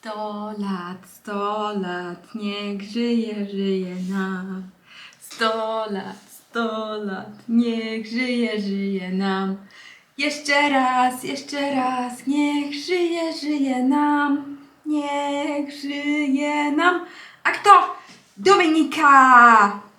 Sto lat, sto lat, niech żyje, żyje nam. Sto lat, sto lat, niech żyje, żyje nam. Jeszcze raz, jeszcze raz, niech żyje, żyje nam. Niech żyje nam. A kto? Dominika!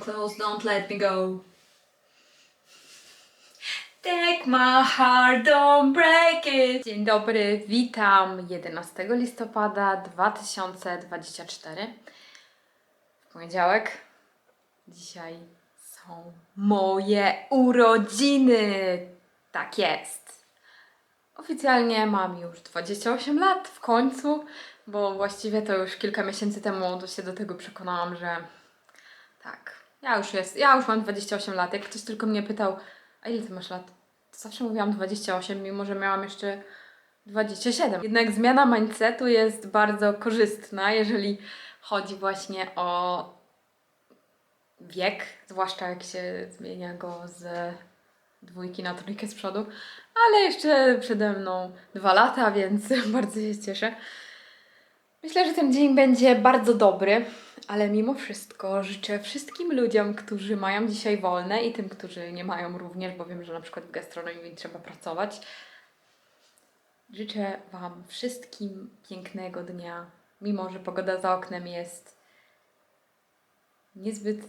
Close, don't let me go. Take my heart, don't break it. Dzień dobry, witam 11 listopada 2024. W poniedziałek. Dzisiaj są moje urodziny. Tak jest. Oficjalnie mam już 28 lat w końcu, bo właściwie to już kilka miesięcy temu się do tego przekonałam, że tak, ja już jest, ja już mam 28 lat. Jak ktoś tylko mnie pytał, a ile ty masz lat? To zawsze mówiłam 28, mimo że miałam jeszcze 27. Jednak zmiana mindsetu jest bardzo korzystna, jeżeli chodzi właśnie o wiek, zwłaszcza jak się zmienia go z dwójki na trójkę z przodu, ale jeszcze przede mną dwa lata, więc bardzo się cieszę. Myślę, że ten dzień będzie bardzo dobry, ale mimo wszystko życzę wszystkim ludziom, którzy mają dzisiaj wolne i tym, którzy nie mają również, bo wiem, że na przykład w gastronomii trzeba pracować. Życzę Wam wszystkim pięknego dnia, mimo że pogoda za oknem jest niezbyt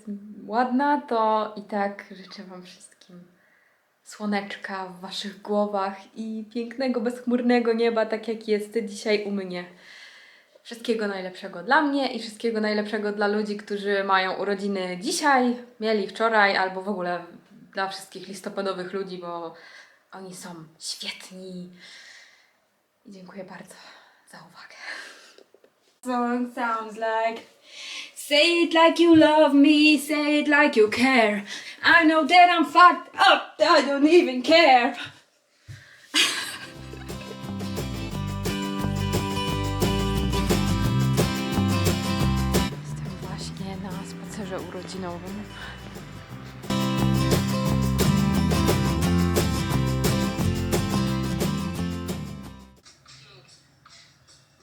ładna, to i tak życzę Wam wszystkim słoneczka w Waszych głowach i pięknego, bezchmurnego nieba, tak jak jest dzisiaj u mnie. Wszystkiego najlepszego dla mnie i wszystkiego najlepszego dla ludzi, którzy mają urodziny dzisiaj, mieli wczoraj, albo w ogóle dla wszystkich listopadowych ludzi, bo oni są świetni. I dziękuję bardzo za uwagę. Song sounds like Say it like you love me, say it like you care. I know that I'm fucked up, I don't even care. Spacerze urodzinowym.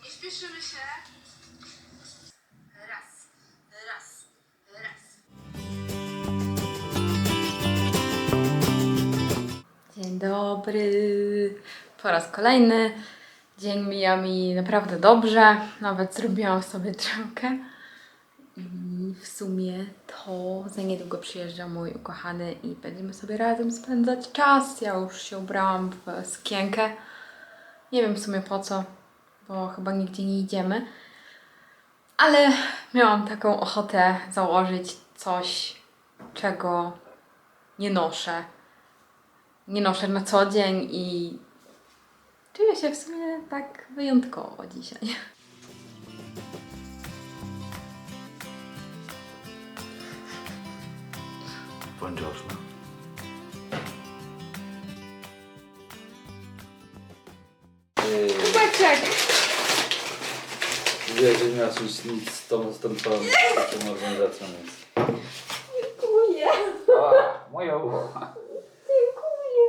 Nie śpieszymy się. Raz, raz, raz. Dzień dobry. Po raz kolejny. Dzień mija mi naprawdę dobrze. Nawet zrobiłam sobie drzemkę. W sumie to za niedługo przyjeżdża mój ukochany i będziemy sobie razem spędzać czas. Ja już się ubrałam w sukienkę. Nie wiem w sumie po co, bo chyba nigdzie nie idziemy. Ale miałam taką ochotę założyć coś, czego nie noszę nie noszę na co dzień i czuję się w sumie tak wyjątkowo dzisiaj. Buongiorno. Kubeczek! Jeżeli nie masz nic, nic z tą, z tą całą taką organizacją, więc... Dziękuję! A, moje ucho. Dziękuję!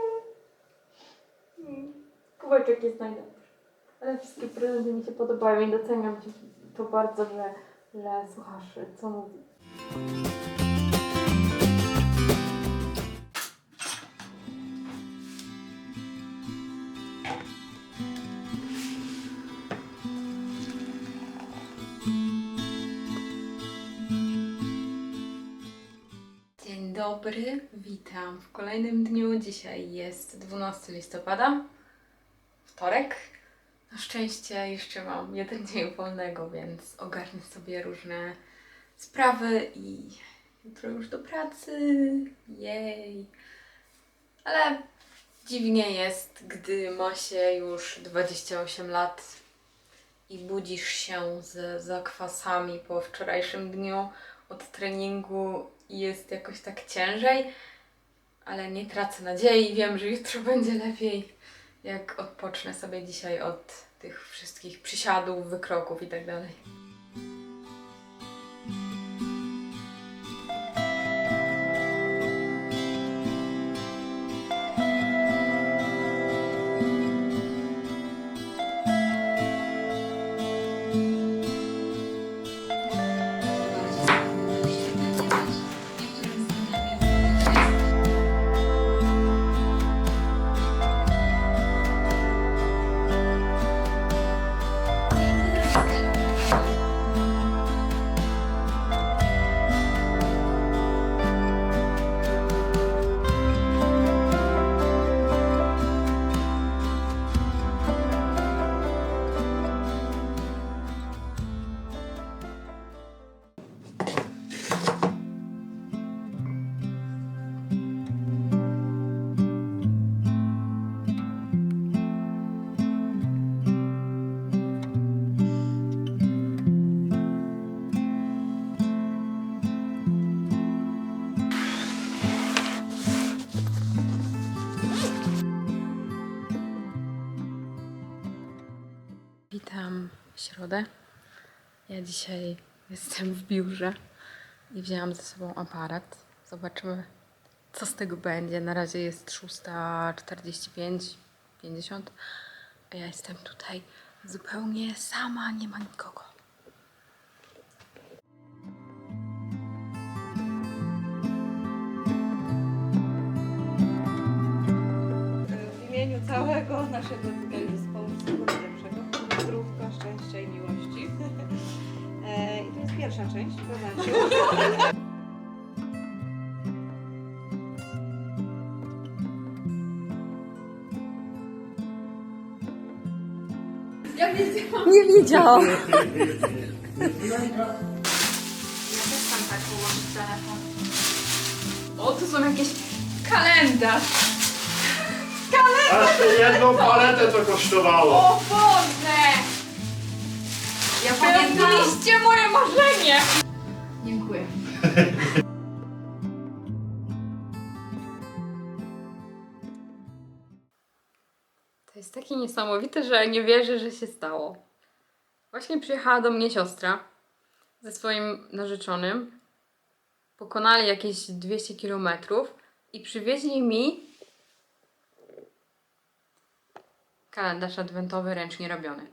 Kubeczek jest najlepszy. Ale wszystkie prezenty mi się podobają i doceniam Cię to bardzo, że, że słuchasz co mówi. Dobry, witam w kolejnym dniu. Dzisiaj jest 12 listopada, wtorek. Na szczęście jeszcze mam jeden dzień wolnego, więc ogarnę sobie różne sprawy i jutro już do pracy. Jej. Ale Dziwnie jest, gdy ma się już 28 lat i budzisz się z zakwasami po wczorajszym dniu od treningu i jest jakoś tak ciężej, ale nie tracę nadziei. Wiem, że jutro będzie lepiej, jak odpocznę sobie dzisiaj od tych wszystkich przysiadów, wykroków i Ja dzisiaj jestem w biurze i wzięłam ze sobą aparat. Zobaczymy, co z tego będzie. Na razie jest 6.45, 50, a ja jestem tutaj zupełnie sama, nie ma nikogo. W imieniu całego naszego tutaj zespołu zdrówka, szczęścia i miłości. Pierwsza część, poznać się. Nie wiedziałam. Ja też tam tak ułożyć telefon. O, tu są jakieś kalendarz. Aż te jedną paletę to kosztowało. O Boże! Ja Spełniliście moje marzenie! Dziękuję. To jest takie niesamowite, że nie wierzę, że się stało. Właśnie przyjechała do mnie siostra ze swoim narzeczonym. Pokonali jakieś 200 kilometrów i przywieźli mi kalendarz adwentowy ręcznie robiony,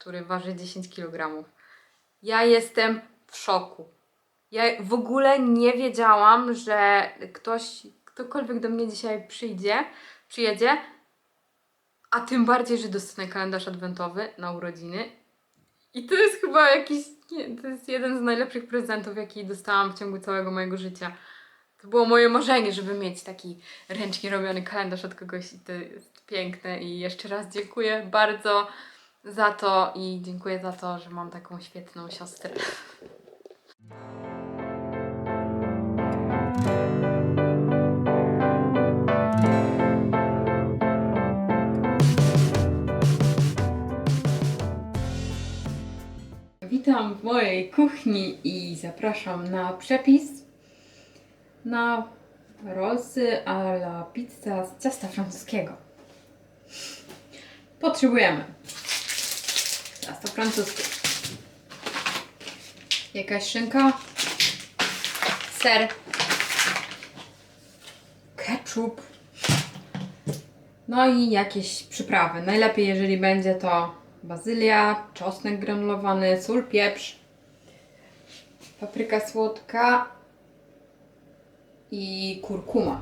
który waży 10 kg. Ja jestem w szoku. Ja w ogóle nie wiedziałam, że ktoś, ktokolwiek do mnie dzisiaj przyjdzie, przyjedzie, a tym bardziej, że dostanę kalendarz adwentowy na urodziny. I to jest chyba jakiś, to jest jeden z najlepszych prezentów, jaki dostałam w ciągu całego mojego życia. To było moje marzenie, żeby mieć taki ręcznie robiony kalendarz od kogoś i to jest piękne. I jeszcze raz dziękuję bardzo za to i dziękuję za to, że mam taką świetną siostrę. Witam w mojej kuchni i zapraszam na przepis na rollsy a la pizza z ciasta francuskiego. Potrzebujemy ciasto francuskie, jakaś szynka, ser, ketchup, no i jakieś przyprawy. Najlepiej, jeżeli będzie to bazylia, czosnek granulowany, sól, pieprz, papryka słodka i kurkuma.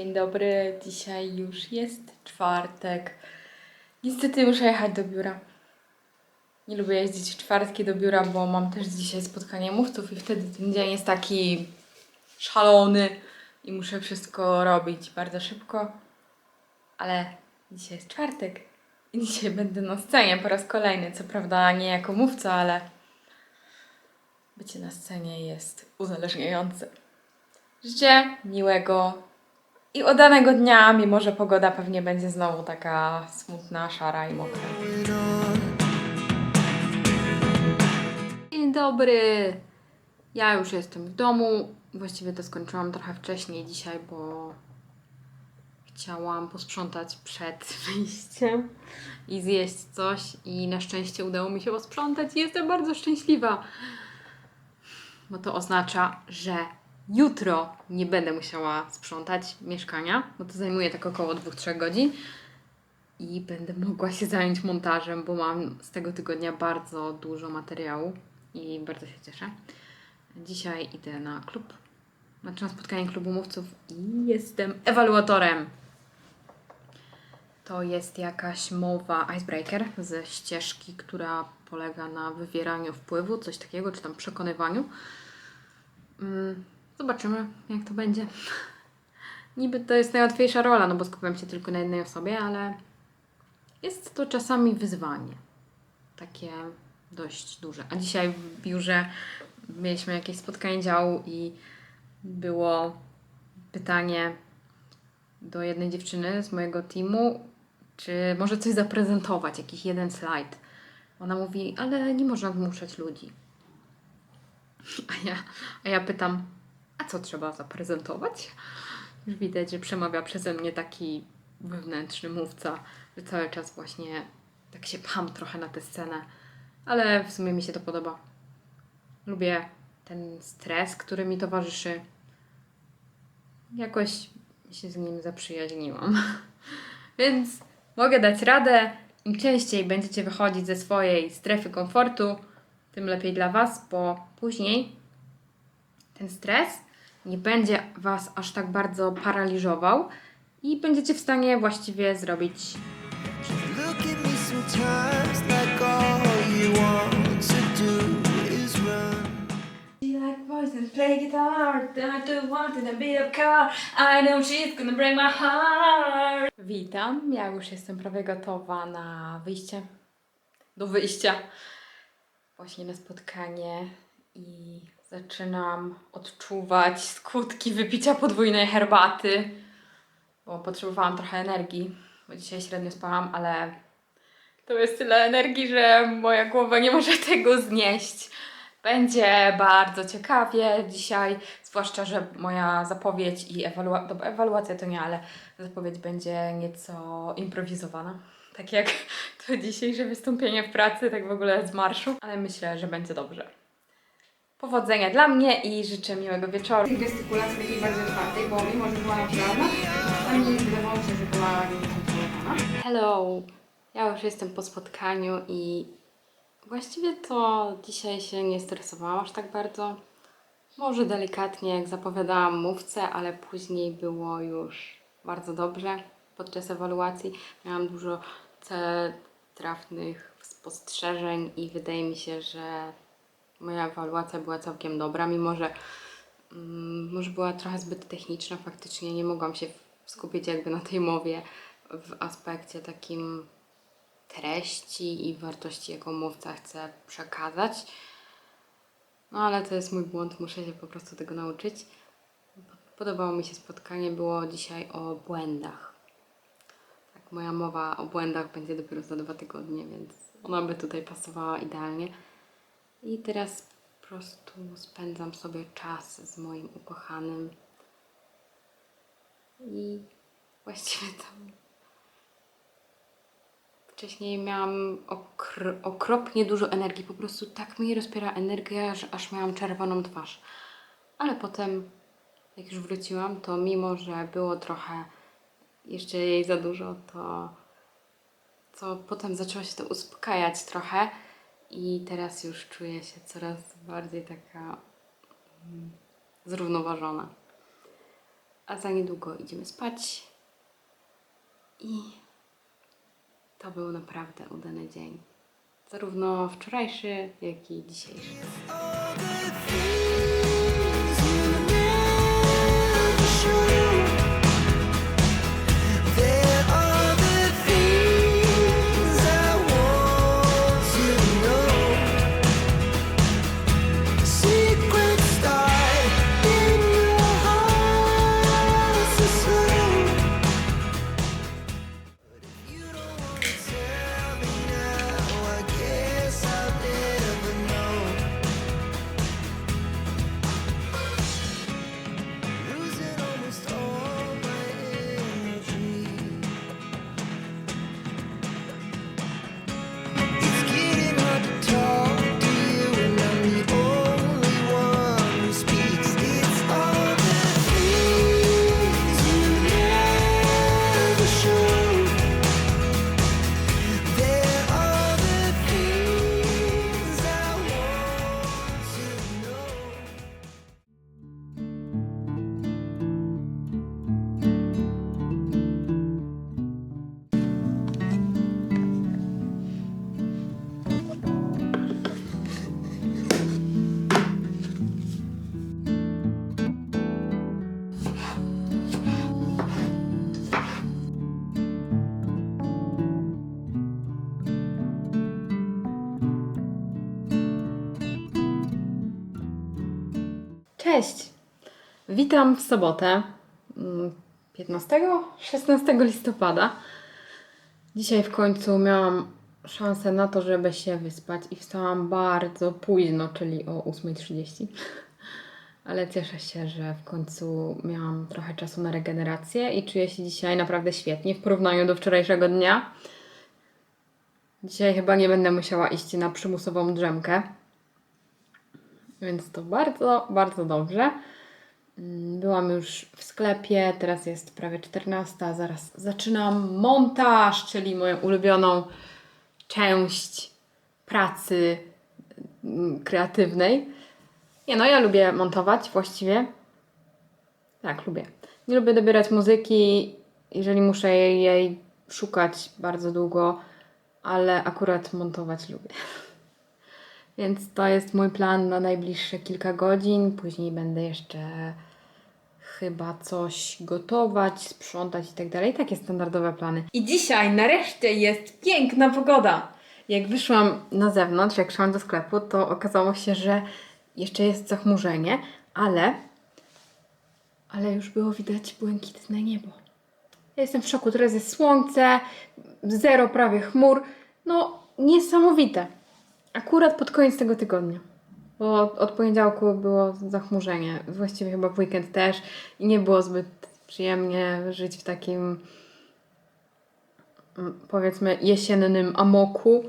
Dzień dobry, dzisiaj już jest czwartek. Niestety muszę jechać do biura. Nie lubię jeździć w czwartki do biura, bo mam też dzisiaj spotkanie mówców i wtedy ten dzień jest taki szalony i muszę wszystko robić bardzo szybko. Ale dzisiaj jest czwartek i dzisiaj będę na scenie po raz kolejny. Co prawda nie jako mówca, ale bycie na scenie jest uzależniające. Życzę miłego i udanego dnia, mimo że pogoda pewnie będzie znowu taka smutna, szara i mokra. Dzień dobry! Ja już jestem w domu. Właściwie to skończyłam trochę wcześniej dzisiaj, bo chciałam posprzątać przed wyjściem i zjeść coś i na szczęście udało mi się posprzątać i jestem bardzo szczęśliwa, bo to oznacza, że jutro nie będę musiała sprzątać mieszkania, bo to zajmuje tak około 2-3 godzin i będę mogła się zająć montażem, bo mam z tego tygodnia bardzo dużo materiału i bardzo się cieszę. Dzisiaj idę na klub, znaczy na spotkanie klubu mówców i jestem ewaluatorem. To jest jakaś mowa icebreaker ze ścieżki, która polega na wywieraniu wpływu, coś takiego, czy tam przekonywaniu. Mm, Zobaczymy, jak to będzie. Niby to jest najłatwiejsza rola, no bo skupiam się tylko na jednej osobie, ale jest to czasami wyzwanie. Takie dość duże. A dzisiaj w biurze mieliśmy jakieś spotkanie działu i było pytanie do jednej dziewczyny z mojego teamu, czy może coś zaprezentować, jakiś jeden slajd. Ona mówi, ale nie można zmuszać ludzi. A ja, a ja pytam, a co trzeba zaprezentować? Już widać, że przemawia przeze mnie taki wewnętrzny mówca, że cały czas właśnie tak się pcham trochę na tę scenę, ale w sumie mi się to podoba. Lubię ten stres, który mi towarzyszy. Jakoś się z nim zaprzyjaźniłam. Więc mogę dać radę. Im częściej będziecie wychodzić ze swojej strefy komfortu, tym lepiej dla Was, bo później ten stres nie będzie Was aż tak bardzo paraliżował i będziecie w stanie właściwie zrobić Look at me sometimes like all you want to do is run. like voice and play guitar. I do want to be a car. I know she's gonna break my heart. Witam, ja już jestem prawie gotowa na wyjście. Do wyjścia. Właśnie na spotkanie i zaczynam odczuwać skutki wypicia podwójnej herbaty, bo potrzebowałam trochę energii, bo dzisiaj średnio spałam, ale to jest tyle energii, że moja głowa nie może tego znieść. Będzie bardzo ciekawie dzisiaj, zwłaszcza, że moja zapowiedź i ewaluacja, dobra, ewaluacja to nie, ale zapowiedź będzie nieco improwizowana. Tak jak to dzisiejsze wystąpienie w pracy, tak w ogóle z marszu, ale myślę, że będzie dobrze. Powodzenia dla mnie i życzę miłego wieczoru. Tych gestykulacji takiej bardziej otwartej, bo mimo, że była naturalna, wydawało mi się, że była niekontrolowana. Hello! Ja już jestem po spotkaniu i właściwie to dzisiaj się nie stresowałam aż tak bardzo. Może delikatnie, jak zapowiadałam mówcę, ale później było już bardzo dobrze podczas ewaluacji. Miałam dużo trafnych spostrzeżeń i wydaje mi się, że moja ewaluacja była całkiem dobra, mimo że mm, może była trochę zbyt techniczna, faktycznie nie mogłam się skupić jakby na tej mowie w aspekcie takim treści i wartości, jaką mówca chce przekazać. No ale to jest mój błąd, muszę się po prostu tego nauczyć. Podobało mi się spotkanie, było dzisiaj o błędach. Tak, moja mowa o błędach będzie dopiero za dwa tygodnie, więc ona by tutaj pasowała idealnie. I teraz po prostu spędzam sobie czas z moim ukochanym. I właściwie to wcześniej miałam okr- okropnie dużo energii. Po prostu tak mnie rozpiera energia, że aż miałam czerwoną twarz. Ale potem, jak już wróciłam, to mimo, że było trochę jeszcze jej za dużo, to, to potem zaczęło się to uspokajać trochę. I teraz już czuję się coraz bardziej taka mm, zrównoważona. a za niedługo idziemy spać. I to był naprawdę udany dzień. Zarówno wczorajszy, jak i dzisiejszy. Witam w sobotę mm, 15, 16 listopada. Dzisiaj w końcu miałam szansę na to, żeby się wyspać i wstałam bardzo późno, czyli o 8.30. Ale cieszę się, że w końcu miałam trochę czasu na regenerację i czuję się dzisiaj naprawdę świetnie w porównaniu do wczorajszego dnia. Dzisiaj chyba nie będę musiała iść na przymusową drzemkę. Więc to bardzo, bardzo dobrze. Mm, Byłam już w sklepie, teraz jest prawie 14. Zaraz zaczynam montaż, czyli moją ulubioną część pracy mm, kreatywnej. Nie no, ja lubię montować właściwie. Tak, lubię. Nie lubię dobierać muzyki, jeżeli muszę jej, jej szukać bardzo długo, ale akurat montować lubię. Więc to jest mój plan na najbliższe kilka godzin. Później będę jeszcze chyba coś gotować, sprzątać i tak dalej. Takie standardowe plany. I dzisiaj nareszcie jest piękna pogoda. Jak wyszłam na zewnątrz, jak szłam do sklepu, to okazało się, że jeszcze jest zachmurzenie, ale ale już było widać błękitne niebo. Ja jestem w szoku. Teraz jest słońce, zero prawie chmur. No, niesamowite. Akurat pod koniec tego tygodnia. Bo od, od poniedziałku było zachmurzenie. Właściwie chyba w weekend też. I nie było zbyt przyjemnie żyć w takim mm, powiedzmy jesiennym amoku.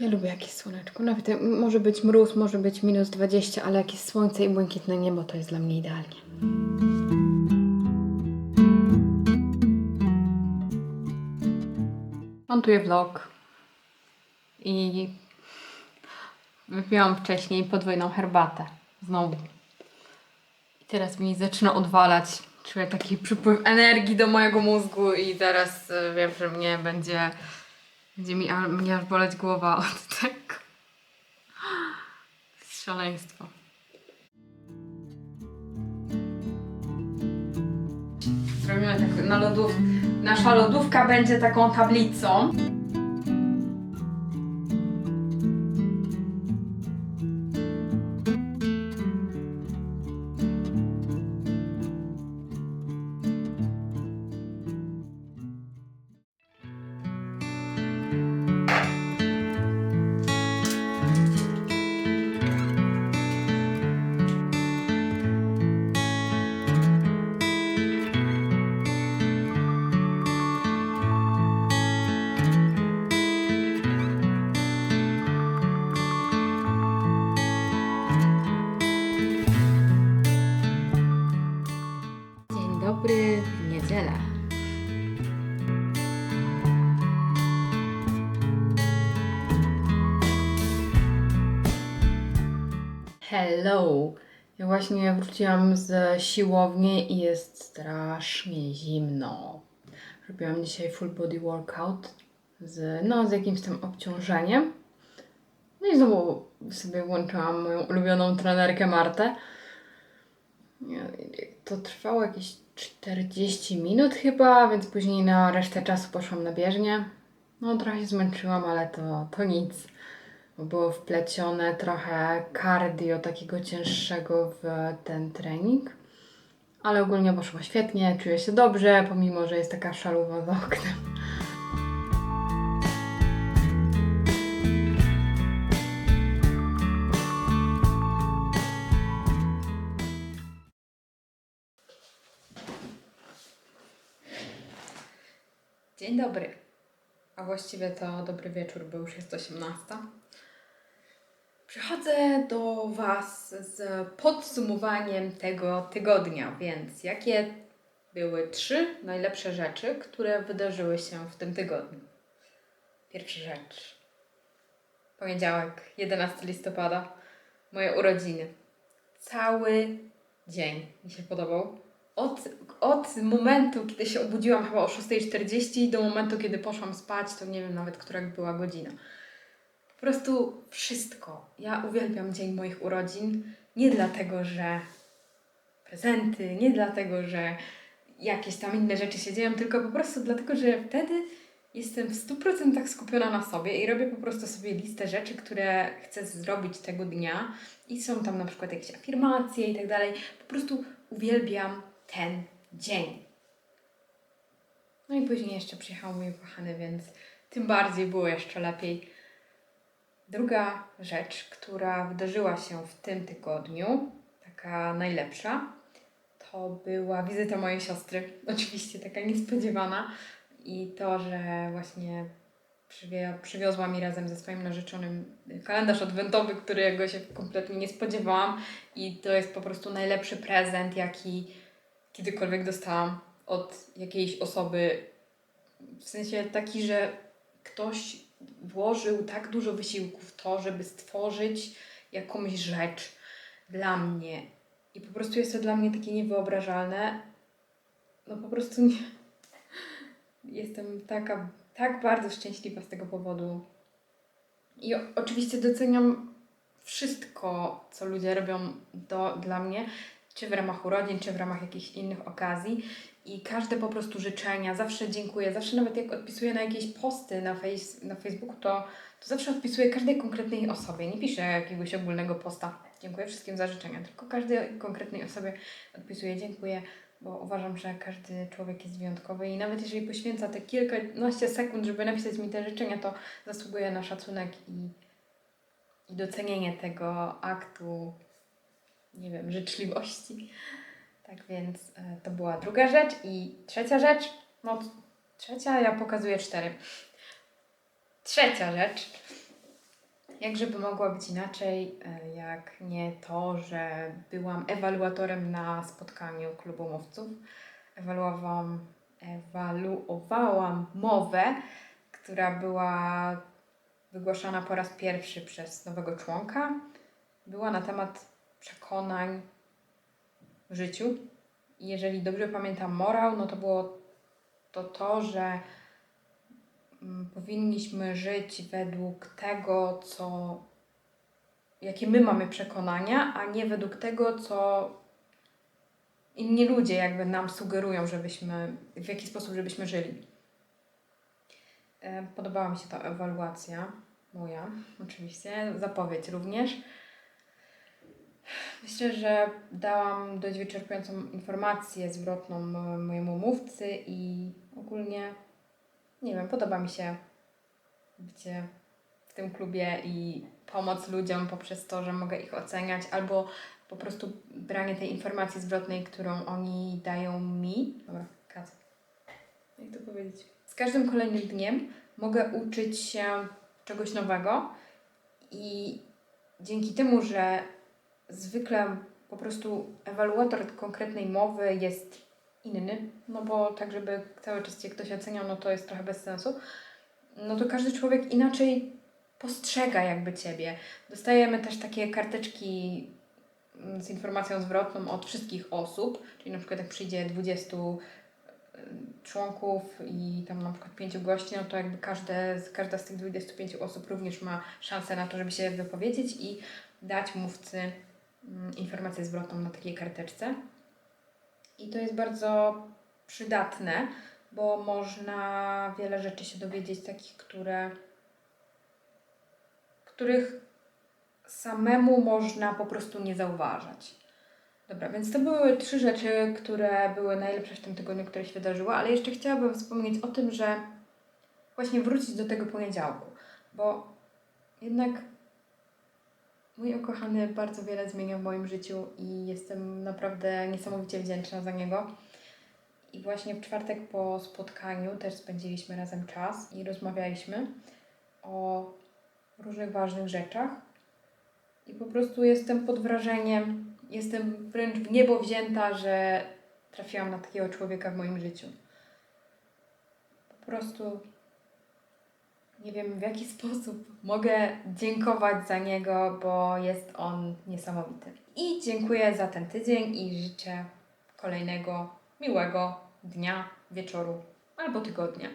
Ja lubię jakieś słoneczko. Nawet może być mróz, może być minus 20, ale jakieś słońce i błękitne niebo to jest dla mnie idealnie. Montuję vlog i wypiłam wcześniej podwójną herbatę. Znowu. I teraz mi zaczyna odwalać. Czuję taki przypływ energii do mojego mózgu i zaraz e, wiem, że mnie będzie, będzie mi, a, mnie aż boleć głowa od tego. Szaleństwo. Zrobimy tak na lodów. Nasza lodówka będzie taką tablicą. Hello! Ja właśnie wróciłam z siłowni i jest strasznie zimno. Robiłam dzisiaj full body workout z, no, z jakimś tam obciążeniem. No i znowu sobie włączyłam moją ulubioną trenerkę Martę. To trwało jakieś 40 minut chyba, więc później na resztę czasu poszłam na bieżnię. No trochę się zmęczyłam, ale to, to nic. Było wplecione trochę cardio takiego cięższego w ten trening. Ale ogólnie poszło świetnie, czuję się dobrze, pomimo, że jest taka szaluwa za oknem. Dzień dobry. A właściwie to dobry wieczór, bo już jest 18. Przychodzę do Was z podsumowaniem tego tygodnia, więc jakie były trzy najlepsze rzeczy, które wydarzyły się w tym tygodniu? Pierwsza rzecz. Poniedziałek, 11 listopada, moje urodziny. Cały dzień mi się podobał. Od, od momentu, kiedy się obudziłam chyba o 6.40 do momentu, kiedy poszłam spać, to nie wiem nawet, która była godzina. Po prostu wszystko. Ja uwielbiam dzień moich urodzin. Nie dlatego, że prezenty, nie dlatego, że jakieś tam inne rzeczy się dzieją, tylko po prostu dlatego, że wtedy jestem w 100% skupiona na sobie i robię po prostu sobie listę rzeczy, które chcę zrobić tego dnia i są tam na przykład jakieś afirmacje i tak dalej. Po prostu uwielbiam ten dzień. No i później jeszcze przyjechał mój kochany, więc tym bardziej było jeszcze lepiej. Druga rzecz, która wydarzyła się w tym tygodniu, taka najlepsza, to była wizyta mojej siostry. Oczywiście taka niespodziewana. I to, że właśnie przywiozła mi razem ze swoim narzeczonym kalendarz adwentowy, którego się kompletnie nie spodziewałam. I to jest po prostu najlepszy prezent, jaki kiedykolwiek dostałam od jakiejś osoby. W sensie taki, że ktoś włożył tak dużo wysiłku w to, żeby stworzyć jakąś rzecz dla mnie. I po prostu jest to dla mnie takie niewyobrażalne. No po prostu nie. Jestem taka, tak bardzo szczęśliwa z tego powodu. I oczywiście doceniam wszystko, co ludzie robią do, dla mnie, czy w ramach urodzin, czy w ramach jakichś innych okazji. I każde po prostu życzenia, zawsze dziękuję. Zawsze nawet jak odpisuję na jakieś posty na, face, na Facebooku, to, to zawsze odpisuję każdej konkretnej osobie. Nie piszę jakiegoś ogólnego posta. Dziękuję wszystkim za życzenia, tylko każdej konkretnej osobie odpisuję dziękuję, bo uważam, że każdy człowiek jest wyjątkowy i nawet jeżeli poświęca te kilkanaście sekund, żeby napisać mi te życzenia, to zasługuje na szacunek i, i docenienie tego aktu, nie wiem, życzliwości. Tak więc e, to była druga rzecz. I trzecia rzecz, no trzecia, ja pokazuję cztery. Trzecia rzecz, jakżeby mogła być inaczej, e, jak nie to, że byłam ewaluatorem na spotkaniu klubu mówców. Ewaluowałam, ewaluowałam mowę, która była wygłaszana po raz pierwszy przez nowego członka. Była na temat przekonań w życiu. Jeżeli dobrze pamiętam morał, no to było to to, że mm, powinniśmy żyć według tego, co jakie my mamy przekonania, a nie według tego, co inni ludzie jakby nam sugerują, żebyśmy, w jaki sposób żebyśmy żyli. E, Podobała mi się ta ewaluacja moja, oczywiście, zapowiedź również. Myślę, że dałam dość wyczerpującą informację zwrotną mo- mojemu mówcy i ogólnie, nie wiem, podoba mi się bycie w tym klubie i pomoc ludziom poprzez to, że mogę ich oceniać, albo po prostu branie tej informacji zwrotnej, którą oni dają mi. Dobra, kat. Jak to powiedzieć? Z każdym kolejnym dniem mogę uczyć się czegoś nowego i dzięki temu, że zwykle po prostu ewaluator konkretnej mowy jest inny, no bo tak, żeby cały czas Cię ktoś oceniał, no to jest trochę bez sensu. No to każdy człowiek inaczej postrzega jakby Ciebie. Dostajemy też takie karteczki mm, z informacją zwrotną od wszystkich osób, czyli na przykład jak przyjdzie 20 y, członków i tam na przykład 5 gości, no to jakby każde, każda z tych 25 osób również ma szansę na to, żeby się wypowiedzieć i dać mówcy informację zwrotną na takiej karteczce. I to jest bardzo przydatne, bo można wiele rzeczy się dowiedzieć, takich, które, których samemu można po prostu nie zauważać. Dobra, więc to były trzy rzeczy, które były najlepsze w tym tygodniu, które się wydarzyły, ale jeszcze chciałabym wspomnieć o tym, że właśnie wrócić do tego poniedziałku, bo jednak mój ukochany bardzo wiele zmienił w moim życiu i jestem naprawdę niesamowicie wdzięczna za niego. I właśnie w czwartek po spotkaniu też spędziliśmy razem czas i rozmawialiśmy o różnych ważnych rzeczach. I po prostu jestem pod wrażeniem, jestem wręcz w niebo wzięta, że trafiłam na takiego człowieka w moim życiu. Po prostu nie wiem w jaki sposób mogę dziękować za niego, bo jest on niesamowity. I dziękuję za ten tydzień i życzę kolejnego miłego dnia, wieczoru albo tygodnia.